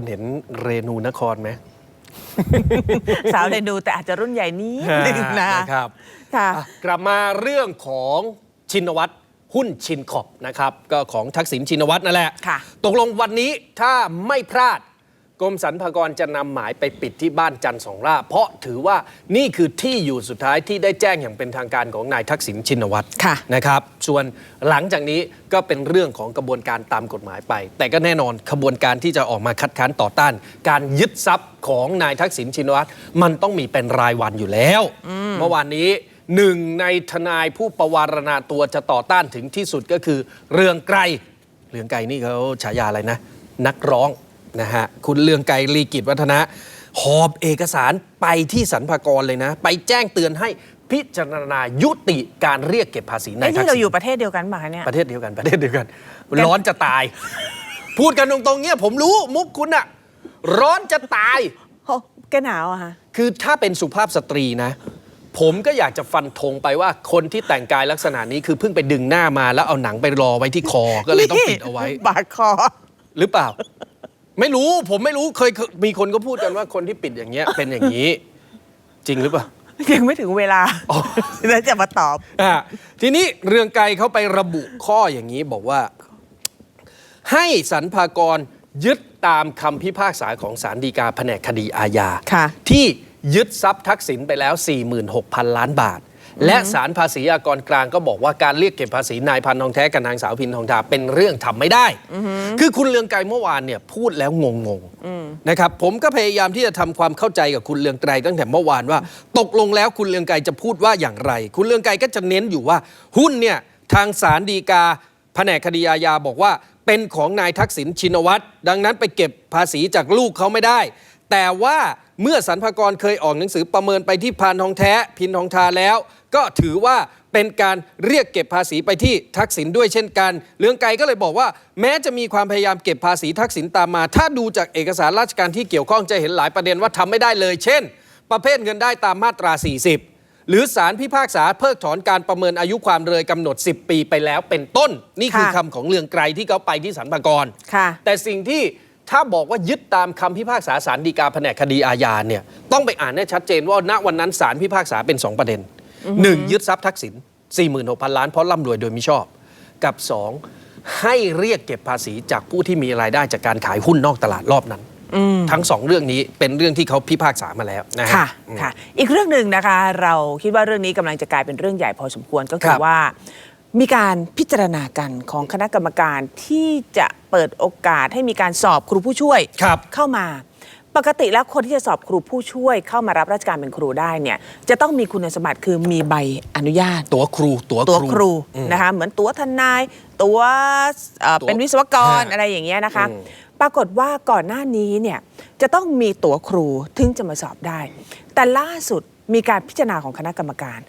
คุณเห็นเรนูนครไหม สาวเรนูแต่อาจจะรุ่นใหญ่นิดนึงนะนะครับค่ะอะกลับมาเรื่องของชินวัตรหุ้นชินขอบนะครับ ก็ของทักษิณชินวัตรนั่นแหละ ค่ะ ตกลงวันนี้ถ้าไม่พลาด กรมสรรพากรจะนำหมายไปปิดที่บ้านจันทร์สองล่า เพราะถือว่านี่คือที่อยู่สุดท้ายที่ได้แจ้งอย่างเป็นทางการของนายทักษิณชินวัตรค่ะ นะครับ ส่วนหลังจากนี้ก็เป็นเรื่องของกระบวนการตามกฎหมายไป แต่ก็แน่นอนขบวนการที่จะออกมาคัดค้านต่อต้าน การยึดทรัพย์ของนายทักษิณชินวัตรมันต้องมีเป็นรายวันอยู่แล้วเมื่อวานนี้หนึ่งในทนายผู้ประวารณาตัวจะต่อต้านถึงที่สุดก็คือ เรืองไกรเรืองไกรนี่เขาฉายาอะไรนะ นักร้อง นะฮะคุณเรืองไกรลีกิจวัฒนะหอบเอกสารไปที่สรรพากรเลยนะ ไปแจ้งเตือนให้พิจารณายุติการเรียกเก็บภาษีนาไอ้ยทัที่กเราษิณอยู่ประเทศเดียวกันมาเนี่ย ประเทศเดียวกันประเทศเดียวกัน ร้อนจะตาย พูดกันตรงๆเนี้ยผมรู้มุกคุณอะร้อนจะตาย โอ้แกหนาวอะฮะ คือถ้าเป็นสุภาพสตรีนะ ผมก็อยากจะฟันธงไปว่าคนที่แต่งกายลักษณะนี้คือเพิ่งไปดึงหน้ามาแล้วเอาหนังไปรอไว้ที่คอ ก็เลยต้องปิดเอาไว้ บาดคอ หรือเปล่า ไม่รู้ผมไม่รู้เคยเคยมีคนก็พูดกันว่าคนที่ปิดอย่างเงี้ยเป็นอย่างนี้ จริงหรือเปล่า ยังไม่ถึงเวลาอ๋อ แล้วจะมาตอบ อะทีนี้เรืองไกรเขาไประบุข้ออย่างนี้บอกว่า ให้สรรพากรยึดตามคำพิพากษาของศาลฎีกาแผนกคดีอาญาค่ะ ที่ยึดทรัพย์ทักษิณไปแล้ว 46,000 ล้านบาท และศาลภาษีอากรกลางก็บอกว่าการเรียกเก็บภาษีนายพันทองแท้กับนางสาวพินทองทาเป็นเรื่องทำไม่ได้ คือคุณเรืองไกรเมื่อวานเนี่ยพูดแล้วงงๆนะครับผมก็พยายามที่จะทำความเข้าใจกับคุณเรืองไกรตั้งแต่เมื่อวานว่า ตกลงแล้วคุณเรืองไกรจะพูดว่าอย่างไร คุณเรืองไกรก็จะเน้นอยู่ว่า หุ้นเนี่ยทางศาลฎีกาแผนกคดีอาญาบอกว่าเป็นของนายทักษิณชินวัตรดังนั้นไปเก็บภาษีจากลูกเขาไม่ได้ แต่ว่า เมื่อสรรพากรเคยออกหนังสือประเมินไปที่พานทองแท้ พินทองทาแล้ว ก็ถือว่าเป็นการเรียกเก็บภาษีไปที่ทักษิณด้วยเช่นกัน เรืองไกรก็เลยบอกว่า แม้จะมีความพยายามเก็บภาษีทักษิณตามมา ถ้าดูจากเอกสารราชการที่เกี่ยวข้องจะเห็นหลายประเด็นว่าทำไม่ได้เลย เช่น ประเภทเงินได้ตามมาตรา 40หรือสารพิพากษาเพิกถอนการประเมินอายุความเลยกำหนด 10 ปีไปแล้วเป็นต้น นี่คือค่ะคำของเรืองไกรที่เขาไปที่สรรพากรค่ะแต่สิ่งที่ ถ้าบอกว่ายึดตามคำพิพากษาศาลฎีกาแผนกคดีอาญาเนี่ยต้องไปอ่านให้ชัดเจนว่าณวันนั้นศาลพิพากษาเป็น 2 ประเด็น 1. ยึดทรัพย์ทักษิณ46,000 ล้านเพราะร่ำรวยโดยมิชอบ กับ 2. ให้เรียกเก็บภาษีจากผู้ที่มีรายได้จากการขายหุ้นนอกตลาดรอบนั้นทั้งสองเรื่องนี้เป็นเรื่องที่เขาพิพากษามาแล้วนะฮะค่ะค่ะ อีกเรื่องหนึ่งนะคะ เราคิดว่าเรื่องนี้กำลังจะกลายเป็นเรื่องใหญ่พอสมควรก็คืครัอบว่า มีการพิจารณากันของคณะกรรมการที่จะเปิดโอกาสให้มีการสอบครูผู้ช่วยครับเข้ามา ปกติแล้วคนที่จะสอบครูผู้ช่วยเข้ามารับราชการเป็นครูได้เนี่ยจะต้องมีคุณสมบัติคือมีใบอนุญาต ตัวครูตัวตัวครูครูอืม นะคะเหมือนตัวทนาย ตัวเอ่อตัวเป็นวิศวกรฮะอะไรอย่างเงี้ยนะคะ อืม ปรากฏว่าก่อนหน้านี้เนี่ยจะต้องมีตัวครูถึงจะมาสอบได้ แต่ล่าสุดมีการพิจารณาของคณะกรรมการ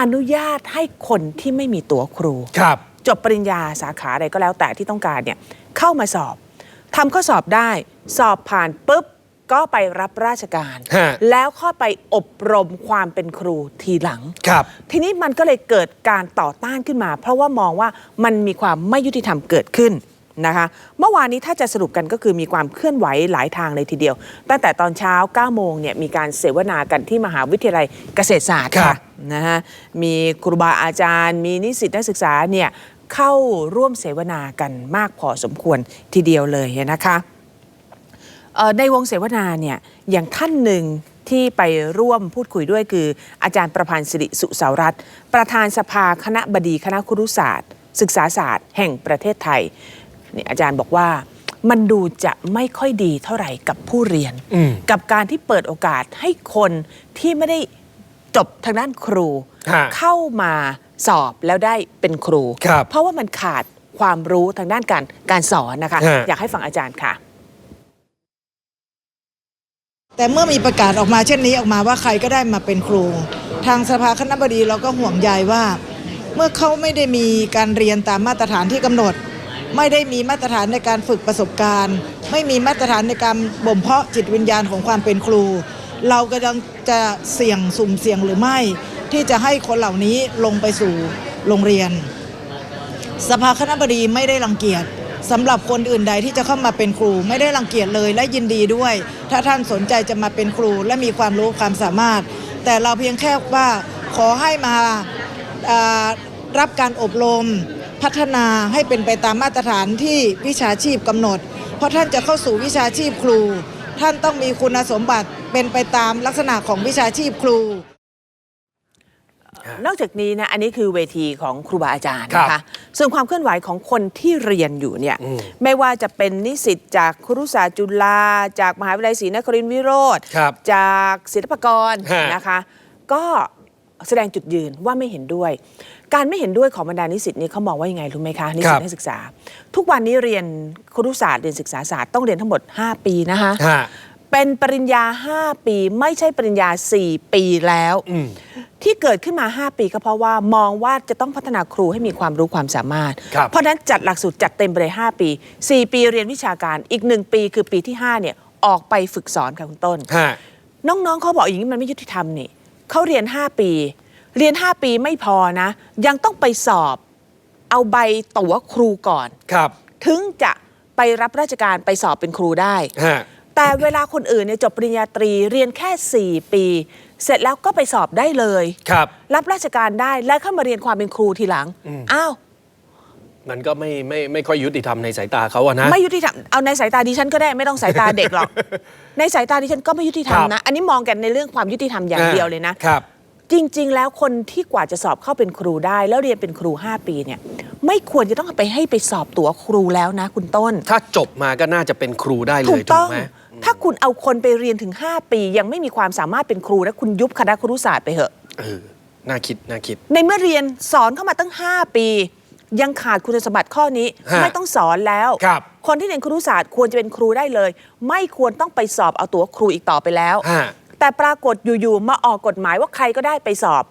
อนุญาตให้คนที่ไม่มีตัวครู ครับ จบปริญญาสาขาอะไรก็แล้วแต่ที่ต้องการเนี่ยเข้ามาสอบทำข้อสอบได้ สอบผ่านปุ๊บ ก็ไปรับราชการ ฮะ แล้วเข้าไปอบรมความเป็นครูทีหลัง ครับ ทีนี้มันก็เลยเกิดการต่อต้านขึ้นมา เพราะว่ามองว่ามันมีความไม่ยุติธรรมเกิดขึ้น นะคะ เมื่อวานนี้ถ้าจะสรุปกันก็คือมีความเคลื่อนไหวหลายทางเลยทีเดียว ตั้งแต่ตอนเช้า 9 โมงเนี่ยมีการเสวนากันที่มหาวิทยาลัยเกษตรศาสตร์ครัค่ะบนะฮะมีครูบาอาจารย์ มีนิสิตนักศึกษาเนี่ยเข้าร่วมเสวนากันมากพอสมควรทีเดียวเลยนะคะเอ่อในวงเสวนาเนี่ยอย่างท่านหนึ่งที่ไปร่วมพูดคุยด้วยคือ อาจารย์ประพันธ์สิริสุสารัตน์ประธานสภาคณะบดีคณะครุศาสตร์ ศึกษาศาสตร์ แห่งประเทศไทย นี่อาจารย์บอกว่ามันดูจะไม่ค่อยดีเท่าไหร่กับผู้เรียนอืมกับการที่เปิดโอกาสให้คนที่ไม่ได้จบทางด้านครูฮะเข้ามาสอบแล้วได้เป็นครูครับเพราะว่ามันขาดความรู้ทางด้านการการสอนนะคะฮะอยากให้ฟังอาจารย์ค่ะ แต่เมื่อมีประกาศออกมาเช่นนี้ออกมาว่าใครก็ได้มาเป็นครู ทางสภาคณะบดีเราก็ห่วงใยว่า เมื่อเขาไม่ได้มีการเรียนตามมาตรฐานที่กำหนด ไม่ได้มีมาตรฐานในการฝึกประสบการณ์ ไม่มีมาตรฐานในการบ่มเพาะจิตวิญญาณของความเป็นครู เราก็ยังจะเสี่ยงสุ่มเสี่ยงหรือไม่ ที่จะให้คนเหล่านี้ลงไปสู่โรงเรียน สภาคณะบดีไม่ได้รังเกียจสำหรับคนอื่นใดที่จะเข้ามาเป็นครู ไม่ได้รังเกียจเลยและยินดีด้วย ถ้าท่านสนใจจะมาเป็นครู และมีความรู้ความสามารถ แต่เราเพียงแค่ว่าขอให้มารับการอบรม พัฒนาให้เป็นไปตามมาตรฐานที่วิชาชีพกำหนด เพราะท่านจะเข้าสู่วิชาชีพครู ท่านต้องมีคุณสมบัติเป็นไปตามลักษณะของวิชาชีพครู นอกจากนี้นะอันนี้คือเวทีของครูบาอาจารย์ครับนะคะส่วนความเคลื่อนไหวของคนที่เรียนอยู่เนี่ยอืมไม่ว่าจะเป็นนิสิตจากครุศาสตร์จุฬาจากมหาวิทยาลัยศรีนครินทรวิโรธครับจากศิลปากรฮะ นะคะ ก็ แสดงจุดยืนว่าไม่เห็นด้วย การไม่เห็นด้วยของบรรดานิสิตนี่เขามองว่ายังไงรู้ไหมคะนิสิตนักศึกษา ทุกวันนี้เรียนครุศาสตร์เรียนศึกษาศาสตร์ต้องเรียนทั้งหมด 5 ปีนะคะฮะเป็นปริญญา 5 ปี ไม่ใช่ปริญญา 4 ปีแล้วอืมที่เกิดขึ้นมา 5 ปีก็เพราะว่ามองว่าจะต้องพัฒนาครูให้มีความรู้ความสามารถครับเพราะฉะนั้นจัดหลักสูตรจัดเต็มไปเลย 5 ปี 4 ปีเรียนวิชาการอีก 1 ปีคือปีที่ 5 เนี่ยออกไปฝึกสอนค่ะคุณต้นฮะน้องๆเขาบอกอย่างนี้มันไม่ยุติธรรมนี่ เขาเรียน 5 ปี เรียน 5 ปีไม่พอนะ ยังต้องไปสอบ เอาใบตั๋วครูก่อน ครับถึงจะไปรับราชการไปสอบเป็นครูได้ ฮะแต่เวลาคนอื่นเนี่ยจบปริญญาตรีเรียนแค่ 4 ปี เสร็จแล้วก็ไปสอบได้เลย ครับ รับราชการได้แล้วเข้ามาเรียนความเป็นครูทีหลัง อ้าว มันก็ไม่ไม่ไม่ค่อยยุติธรรมในสายตาเขาอะนะ ไม่ยุติธรรมเอาในสายตาดิฉันก็ได้ไม่ต้องสายตาเด็กหรอก ในสายตาดิฉันก็ไม่ยุติธรรมครับนะ อันนี้มองกันในเรื่องความยุติธรรมอย่างเดียวเลยนะครับ จริง ๆ แล้วคนที่กว่าจะสอบเข้าเป็นครูได้ แล้วเรียนเป็นครู 5 ปีเนี่ย ไม่ควรจะต้องไปให้ไปสอบตั๋วครูแล้วนะ คุณต้น ถ้าจบมาก็น่าจะเป็นครูได้เลถูยกถูต้กองไหมถ้าคุณเอาคนไปเรียนถึง 5 ปี ยังไม่มีความสามารถเป็นครูแล้วคุณยุบคณะครุศาสตร์ไปเถอะเออน่าคิดน่าคิด ในเมื่อเรียนสอนเข้ามาตั้ง 5 ปี ยังขาดคุณสมบัติข้อนี้ฮะไม่ต้องสอนแล้วครับคนที่เรียนครุศาสตร์ควรจะเป็นครูได้เลย ไม่ควรต้องไปสอบเอาตัวครูอีกต่อไปแล้ว ฮะ แต่ปรากฏอยู่ๆมาออกกฎหมายว่าใครก็ได้ไปสอบ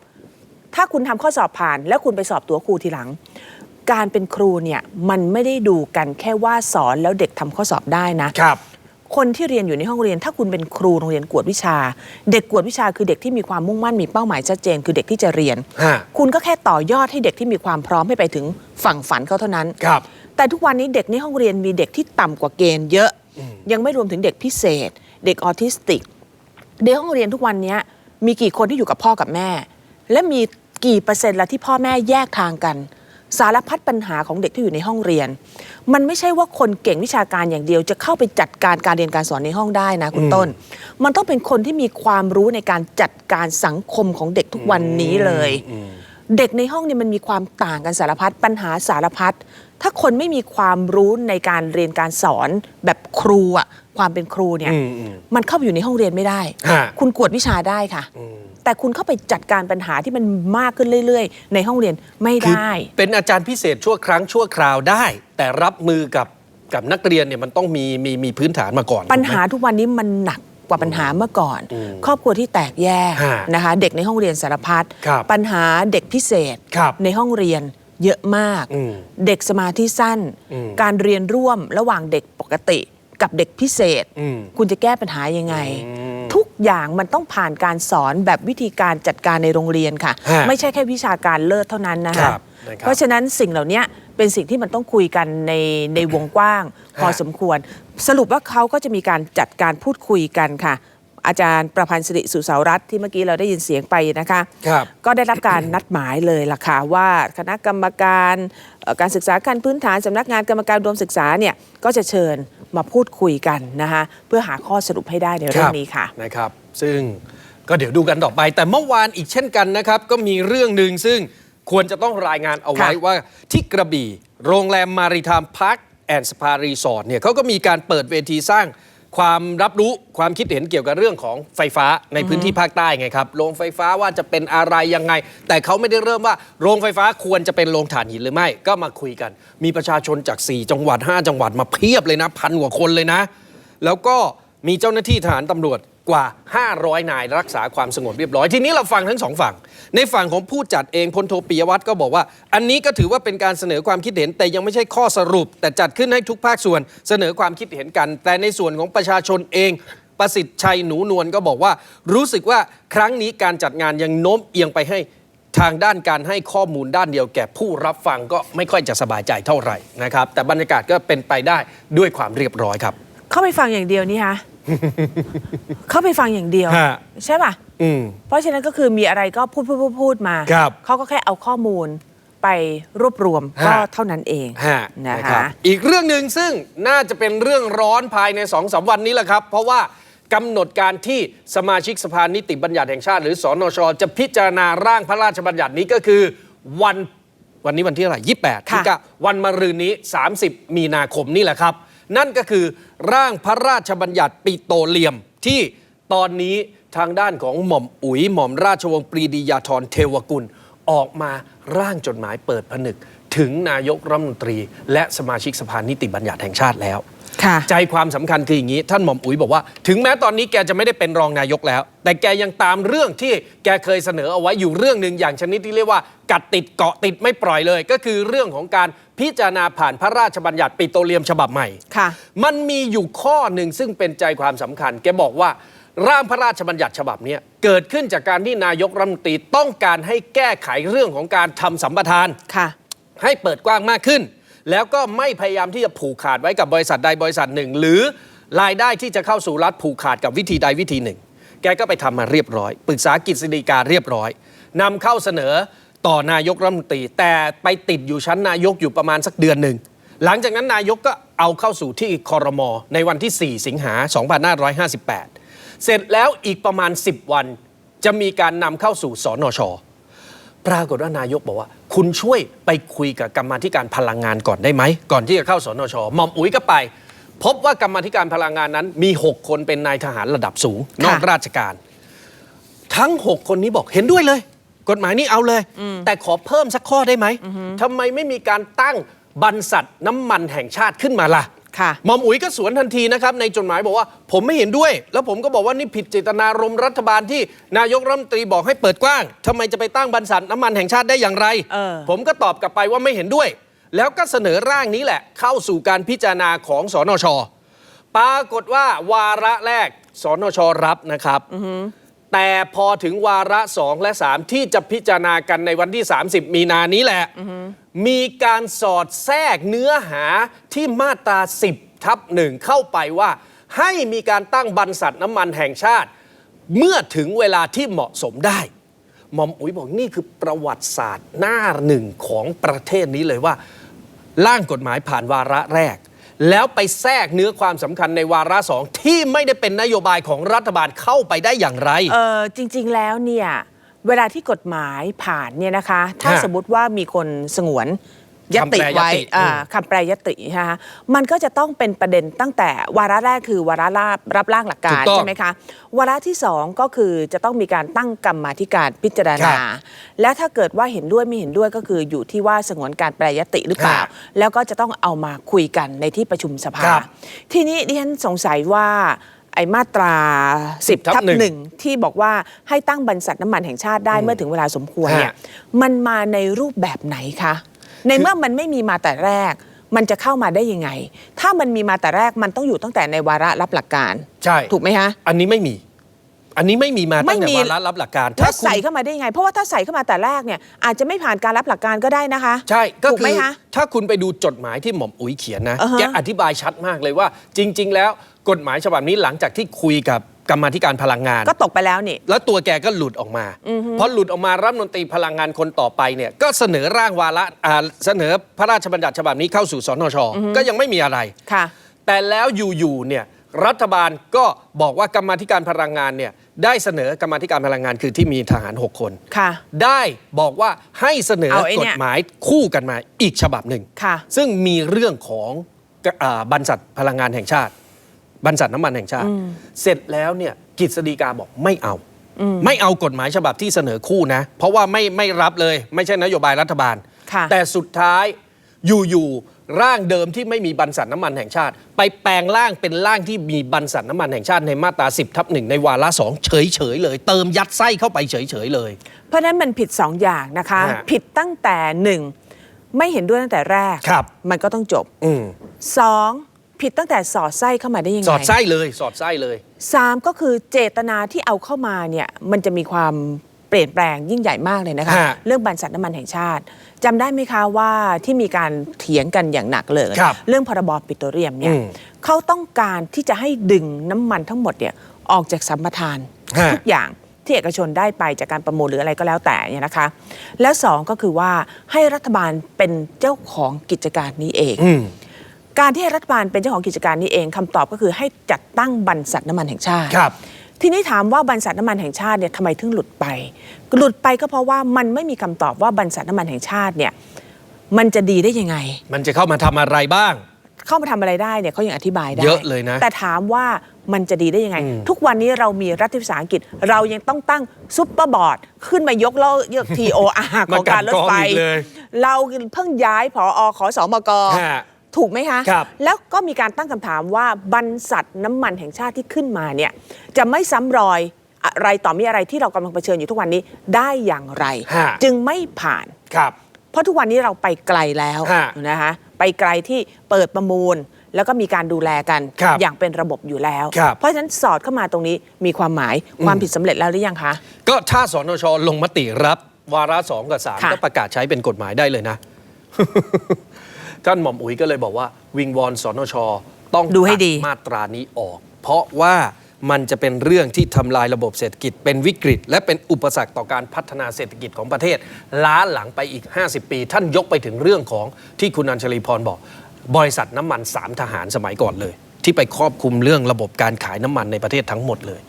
ถ้าคุณทำข้อสอบผ่าน แล้วคุณไปสอบตัวครูทีหลัง การเป็นครูเนี่ยมันไม่ได้ดูกันแค่ว่าสอนแล้วเด็กทำข้อสอบได้นะครับ คนที่เรียนอยู่ในห้องเรียน ถ้าคุณเป็นครูโรงเรียนกวดวิชา เด็กกวดวิชาคือเด็กที่มีความมุ่งมั่นมีเป้าหมายชัดเจน คือเด็กที่จะเรียน ฮะ คุณก็แค่ต่อยอดให้เด็กที่มีความพร้อมให้ไปถึงฝั่งฝันเขาเท่านั้น ครับ แต่ทุกวันนี้เด็กในห้องเรียนมีเด็กที่ต่ำกว่าเกณฑ์เยอะ ยังไม่รวมถึงเด็กพิเศษ เด็กออทิสติก เด็กห้องเรียนทุกวันนี้มีกี่คนที่อยู่กับพ่อกับแม่ และมีกี่เปอร์เซ็นต์ละที่พ่อแม่แยกทางกัน สารพัดปัญหาของเด็กที่อยู่ในห้องเรียน มันไม่ใช่ว่าคนเก่งวิชาการอย่างเดียว จะเข้าไปจัดการการเรียนการสอนในห้องได้นะคุณต้น มันต้องเป็นคนที่มีความรู้ในการจัดการสังคมของเด็กทุกวันนี้เลย เด็กในห้องเนี่ยมันมีความต่างกันสารพัดปัญหาสารพัดถ้าคนไม่มีความรู้ในการเรียนการสอนแบบครูอะความเป็นครูเนี่ยอืมอืมมันเข้าไปอยู่ในห้องเรียนไม่ได้ฮะคุณกวดวิชาได้ค่ะ แต่คุณเข้าไปจัดการปัญหาที่มันมากขึ้นเรื่อยๆ ในห้องเรียนไม่คือได้ เป็นอาจารย์พิเศษชั่วครั้งชั่วคราวได้ แต่รับมือกับกับนักเรียนเนี่ยมันต้องมีมีมีพื้นฐานมาก่อนปัญหาถูกไทุกวันนี้มันหนักกว่าปัญหาเมื่อก่อน อืมครอบครัวที่แตกแยกฮะนะคะ เด็กในห้องเรียนสารพัดครับปัญหาเด็กพิเศษครับในห้องเรียนเยอะมาก อืมเด็กสมาธิสั้น อืมการเรียนร่วมระหว่างเด็กปกติกับเด็กพิเศษ อืมคุณจะแก้ปัญหายังไงทุก อย่างมันต้องผ่านการสอนแบบวิธีการจัดการในโรงเรียนค่ะ ฮะไม่ใช่แค่วิชาการเลิศเท่านั้นนะครัคะบนะครับ เพราะฉะนั้นสิ่งเหล่านี้เป็นสิ่งที่มันต้องคุยกันในในวงกว้าง พอฮะสมควร สรุปว่าเขาก็จะมีการจัดการพูดคุยกันค่ะ อาจารย์ประพันธ์สิริสุเสารัตน์ที่เมื่อกี้เราได้ยินเสียงไปนะคะ ครับ ก็ได้รับการนัดหมายเลยล่ะค่ะว่าคณะกรรมการเอ่อ การศึกษาการพื้นฐานสำนักงานกรรมการรวมศึกษาเนี่ยก็จะเชิญมาพูดคุยกันนะคะเพื่อหาข้อสรุปให้ได้ในเรื่องนี้ค่ะนะครับ ซึ่งก็เดี๋ยวดูกันต่อไป แต่เมื่อวานอีกเช่นกันนะครับ ก็มีเรื่องหนึ่งซึ่งควรจะต้องรายงานเอาไว้ค่ะว่าที่กระบี่ โรงแรมมาริทามพาร์คแอนด์สปารีสอร์ทเนี่ยเขาก็มีการเปิดเวทีสร้าง ความรับรู้ความคิดเห็นเกี่ยวกับเรื่องของไฟฟ้าในพื้นที่ภาคใต้ไงครับโรงไฟฟ้าว่าจะเป็นอะไรยังไง แต่เขาไม่ได้เริ่มว่าโรงไฟฟ้าควรจะเป็นโรงถ่านหินหรือไม่ ก็มาคุยกัน มีประชาชนจาก 4 จังหวัด 5 จังหวัดมาเพียบเลยนะพันกว่าคนเลยนะ แล้วก็มีเจ้าหน้าที่ทหารตำรวจ กว่า 500 นายรักษาความสงบเรียบร้อย ทีนี้เราฟังทั้งสองฝั่ง ในฝั่งของผู้จัดเองพลโทปิยวัฒน์ก็บอกว่า อันนี้ก็ถือว่าเป็นการเสนอความคิดเห็น แต่ยังไม่ใช่ข้อสรุป แต่จัดขึ้นให้ทุกภาคส่วนเสนอความคิดเห็นกัน แต่ในส่วนของประชาชนเองประสิทธิ์ชัยหนูนวลก็บอกว่า รู้สึกว่าครั้งนี้การจัดงานยังโน้มเอียงไปให้ทางด้านการให้ข้อมูลด้านเดียวแก่ผู้รับฟังก็ไม่ค่อยจะสบายใจเท่าไหร่นะครับแต่บรรยากาศก็เป็นไปได้ด้วยความเรียบร้อยครับ เข้าไปฟังอย่างเดียวนี่ฮะ เข้าไปฟังอย่างเดียว ฮะ ใช่ป่ะ อืม เพราะฉะนั้นก็คือมีอะไรก็พูดพูดพูดพูดมา ครับเขาก็แค่เอาข้อมูลไปรวบรวมฮะก็เท่านั้นเองฮะนะรับคะ อีกเรื่องหนึ่งซึ่งน่าจะเป็นเรื่องร้อนภายในสองสาวันนี้แหละครับ เพราะว่ากำหนดการที่สมาชิกสภานิติบัญญัติแห่งชาติ หรือสอนช จะพิจารณาร่างพระราชบัญญัตินี้ก็คือวันวันนี้วันที่อะไหรยี่แปดค่ะ ที่ก็วันมะรืนนี้ 30 มีนาคมนี่แหละครับ นั่นก็คือร่างพระราชบัญญัติปิโตเลียม ที่ตอนนี้ทางด้านของหม่อมอุ๋ยหม่อมราชวงศ์ปรีดียาธรเทวกุล ออกมาร่างจดหมายเปิดผนึก ถึงนายกรัฐมนตรี และสมาชิกสภานิติบัญญัติแห่งชาติแล้ว ค่ะ ใจความสำคัญคืออย่างนี้ ท่านหม่อมอุ๋ยบอกว่า ถึงแม้ตอนนี้แกจะไม่ได้เป็นรองนายกแล้ว แต่แกยังตามเรื่องที่แกเคยเสนอเอาไว้อยู่เรื่องหนึ่งอย่างชนิดที่เรียกว่า กัดติดเกาะติดไม่ปล่อยเลย ก็คือเรื่องของการพิจารณาผ่านพระราชบัญญัติปิโตรเลียมฉบับใหม่ ค่ะ มันมีอยู่ข้อหนึ่งซึ่งเป็นใจความสำคัญ แกบอกว่า ร่างพระราชบัญญัติฉบับเนี้ยเกิดขึ้นจากการที่นายกรัฐมนตรีต้องการให้แก้ไขเรื่องของการทำสัมปทาน ค่ะ ให้เปิดกว้างมากขึ้น แล้วก็ไม่พยายามที่จะผูกขาดไว้กับบริษัทใดบริษัทหนึ่ง หรือรายได้ที่จะเข้าสู่รัฐผูกขาดกับวิธีใดวิธีหนึ่ง แกก็ไปทำมาเรียบร้อย ปรึกษากฤษฎีกาเรียบร้อยนำเข้าเสนอต่อนายกรัฐมนตรี แต่ไปติดอยู่ชั้นนายกอยู่ประมาณสักเดือนหนึ่งหลังจากนั้นนายกก็เอาเข้าสู่ที่คอรมอในวันที่ 4 สิงหา 2558 เสร็จแล้วอีกประมาณ 10 วันจะมีการนำเข้าสู่สนชปรากฏว่านายกบอกว่า คุณช่วยไปคุยกับกรรมาธิการพลังงานก่อนได้ไหม ก่อนที่จะเข้าสนชหม่อมอุ๋ยก็ไป พบว่ากรรมาธิการพลังงานนั้น มี 6 คนเป็นนายทหารระดับสูง นอกราชการ ทั้ง 6 คนนี้บอกเห็นด้วยเลย กฎหมายนี้เอาเลย แต่ขอเพิ่มสักข้อได้ไหมทำไมไม่มีการตั้งบรรษัทน้ำมันแห่งชาติขึ้นมาล่ะ ค่ะหมอมอุ๋ยก็สวนทันทีนะครับในจดหมายบอกว่า ผมไม่เห็นด้วย แล้วผมก็บอกว่านี่ผิดเจตนารมณ์รัฐบาลที่นายกรัฐมนตรีบอกให้เปิดกว้างทำไมจะไปตั้งบรรษัทน้ำมันแห่งชาติได้อย่างไร เออ ผมก็ตอบกลับไปว่าไม่เห็นด้วย แล้วก็เสนอร่างนี้แหละ เข้าสู่การพิจารณาของสนช ปรากฏว่าวาระแรกสนชรับนะครับ แต่พอถึงวาระสองและ 3 ที่จะพิจารณากันในวันที่ 30 มีนานี้แหละ มีการสอดแทรกเนื้อหาที่มาตรา 10 ทับหนึ่งเข้าไปว่า ให้มีการตั้งบรรษัทน้ำมันแห่งชาติ เมื่อถึงเวลาที่เหมาะสมได้หมอมอุ๋ยบอกนี่คือประวัติศาสตร์หน้าหนึ่งของประเทศนี้เลยว่า ร่างกฎหมายผ่านวาระแรก แล้วไปแทรกเนื้อความสำคัญในวาระสองที่ไม่ได้เป็นนโยบายของรัฐบาลเข้าไปได้อย่างไร เออจริง ๆ แล้วเนี่ย เวลาที่กฎหมายผ่านเนี่ยนะคะ ถ้าฮะ สมมติว่ามีคนสงวน ยติคำแปรยติไว้อ่าอืมคำแปรยตินะคะมันก็จะต้องเป็นประเด็นตั้งแต่วาระแรกคือวาระรับรับร่างหลักการใช่ไหมคะวาระที่สองก็คือจะต้องมีการตั้งกรรมาธิการพิจารครัณาบและถ้าเกิดว่าเห็นด้วยไม่เห็นด้วยก็คืออยู่ที่ว่าสงวนการแปรยติหรือเปล่าฮะแล้วก็จะต้องเอามาคุยกันในที่ประชุมสภาครับทีนี้ดิฉันสงสัยว่าไอ้มาตรา 10ทัทับบหนึ่งหนึ่งที่บอกว่าให้ตั้งบรรษัทน้ำมันแห่งชาติได้เมื่อถึงเวลาสมควรเนี่ยฮะมันมาในรูปแบบไหนคะ ในเมื่อมันไม่มีมาแต่แรก มันจะเข้ามาได้ยังไง ถ้ามันมีมาแต่แรกมันต้องอยู่ตั้งแต่ในวาระรับหลักการ ใช่ถูกไหมคะอันนี้ไม่มี อันนี้ไม่มีมาตั้งไม่แต่มีวาระรับหลักการแล้วคุณใส่เข้ามาได้ยังไง เพราะว่าถ้าใส่เข้ามาแต่แรกเนี่ยอาจจะไม่ผ่านการรับหลักการก็ได้นะคะ ใช่ก็ถูกคืไหมอคะถ้าคุณไปดูจดหมายที่หม่อมอุ๋ยเขียนนะอ่าฮะแกอธิบายชัดมากเลยว่า จริง ๆ แล้วกฎหมายฉบับนี้หลังจากที่คุยกับ กรรมาธิการพลังงาน ก็ตกไปแล้วนี่ แล้วตัวแกก็หลุดออกมาพอหลุดออกมารัฐมนตรีพลังงานคนต่อไปเนี่ยก็เสนอร่างวาระอ่าเสนอพระราชบัญญัติฉบับนี้เข้าสู่สนชก็ยังไม่มีอะไรค่ะ แต่แล้วอยู่ๆเนี่ยรัฐบาลก็บอกว่ากรรมาธิการพลังงานเนี่ยได้เสนอกรรมาธิการพลังงานคือที่มีทหาร 6 คนค่ะ ได้บอกว่าให้เสนอเอาไอ้กเนี่ฎยหมายคู่กันมาอีกฉบับหนึ่งค่ะซึ่งมีเรื่องของอ่าบรรษัทพลังงานแห่งชาติ บรรษัทน้ำมันแห่งชาติ เสร็จแล้วเนี่ยกฤษฎีกาบอกไม่เอา ไม่เอากฎหมายฉบับที่เสนอคู่นะ เพราะว่าไม่ไม่รับเลย ไม่ใช่นโยบายรัฐบาลค่ะแต่สุดท้ายอยู่ๆร่างเดิมที่ไม่มีบรรษัทน้ำมันแห่งชาติ ไปแปลงร่างเป็นร่างที่มีบรรษัทน้ำมันแห่งชาติในมาตรา10ทับหนึ่งในวาระสองเฉยๆเลย เติมยัดไส้เข้าไปเฉยๆเลย เพราะฉะนั้นมันผิดสองอย่างนะคะ ฮะ ผิดตั้งแต่หนึ่งไม่เห็นด้วยตั้งแต่แรก ครับ มันก็ต้องจบอืมสอง ผิดตั้งแต่สอดไส้เข้ามาได้ยังไงสอดไส้เลย สอดไส้เลย สามก็คือเจตนาที่เอาเข้ามาเนี่ยมันจะมีความเปลี่ยนแปลงยิ่งใหญ่มากเลยนะคะ ฮะเรื่องบรรษัทน้ำมันแห่งชาติจำได้ไหมคะว่าที่มีการเถียงกันอย่างหนักเลย ครับเรื่องพรบปิโตรเลียมเนี่ยอืมเขาต้องการที่จะให้ดึงน้ำมันทั้งหมดเนี่ยออกจากสัมปทานฮะ ทุกอย่างที่เอกชนได้ไปจากการประมูลหรืออะไรก็แล้วแต่เนี่ยนะคะ แล้วสองก็คือว่าให้รัฐบาลเป็นเจ้าของกิจการนี้เอง อืม การที่ให้รัฐบาลเป็นเจ้าของกิจการนี้เองคำตอบก็คือให้จัดตั้งบรรษัทน้ำมันแห่งชาติครับ ทีนี้ถามว่าบรรษัทน้ำมันแห่งชาติเนี่ยทำไมถึงหลุดไป หลุดไปก็เพราะว่ามันไม่มีคำตอบว่าบรรษัทน้ำมันแห่งชาติเนี่ยมันจะดีได้ยังไง มันจะเข้ามาทำอะไรบ้าง เข้ามาทำอะไรได้เนี่ยเขายังอธิบายได้ เยอะเลยนะ แต่ถามว่ามันจะดีได้ยังไงอืมทุกวันนี้เรามีรัฐวิสาหกิจ เรายังต้องตั้งซุปเปอร์บอร์ด ขึ้นมายกเลิกยก TOR ของการรถไฟมากันกองอีกเลยเราเพิ่งย้ายผอขอสอมกฮะ ถูกไหมคะ ครับแล้วก็มีการตั้งคำถามว่าบรรษัทน้ำมันแห่งชาติที่ขึ้นมาเนี่ยจะไม่ซ้ำรอยอะไรต่อมีอะไรที่เรากำลังเผชิญอยู่ทุกวันนี้ได้อย่างไร ฮะ จึงไม่ผ่าน ครับ เพราะทุกวันนี้เราไปไกลแล้วฮะนะคะไปไกลที่เปิดประมูล แล้วก็มีการดูแลกันครับอย่างเป็นระบบอยู่แล้ว ครับ เพราะฉะนั้นสอดเข้ามาตรงนี้มีความหมายความผิดสำเร็จแล้วหรือยังคะ ก็ถ้าสนชลงมติรับ วาระสองกับสามค่ะ ก็ประกาศใช้เป็นกฎหมายได้เลยนะ ท่านหม่อมอุ๋ยก็เลยบอกว่า วิงวอนสนช ต้องดูให้ตัดี มาตรานี้ออก เพราะว่ามันจะเป็นเรื่องที่ทำลายระบบเศรษฐกิจ เป็นวิกฤต และเป็นอุปสรรคต่อการพัฒนาเศรษฐกิจของประเทศ ล้าหลังไปอีก 50 ปี ท่านยกไปถึงเรื่องของที่คุณอัญชลีพรบอก บริษัทน้ำมันสามทหารสมัยก่อนเลย ที่ไปครอบคลุมเรื่องระบบการขายน้ำมันในประเทศทั้งหมดเลย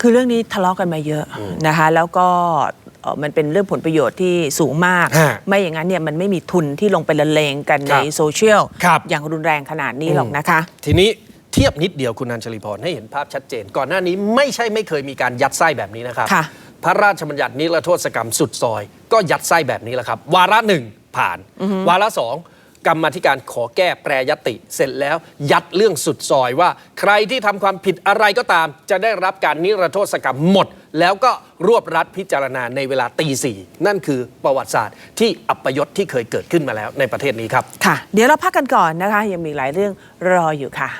คือเรื่องนี้ทะเลาะกันมาเยอะนะคะ แล้วก็เอ่อ มันเป็นเรื่องผลประโยชน์ที่สูงมาก ฮะไม่อย่างนั้นเนี่ยมันไม่มีทุนที่ลงไปละเลงกันคในรับโซเชียลครับ อย่างรุนแรงขนาดนี้หรอกนะคะ ทีนี้เทียบนิดเดียวคุณอัญชลีพรให้เห็นภาพชัดเจน ก่อนหน้านี้ไม่ใช่ไม่เคยมีการยัดไส้แบบนี้นะครับ ค่ะ พระราชบัญญัตินิรโทษกรรมสุดซอย ก็ยัดไส้แบบนี้แหละครับ วาระหนึ่งผ่าน วาระสอง กรรมาธิการขอแก้แปรยติ เสร็จแล้วยัดเรื่องสุดซอยว่า ใครที่ทำความผิดอะไรก็ตาม จะได้รับการนิรโทษกรรมหมด แล้วก็รวบรัดพิจารณาในเวลาตีสี่นั่นคือประวัติศาสตร์ที่อัปยศที่เคยเกิดขึ้นมาแล้วในประเทศนี้ครับ ค่ะ เดี๋ยวเราพักกันก่อนนะคะ ยังมีหลายเรื่องรออยู่ค่ะ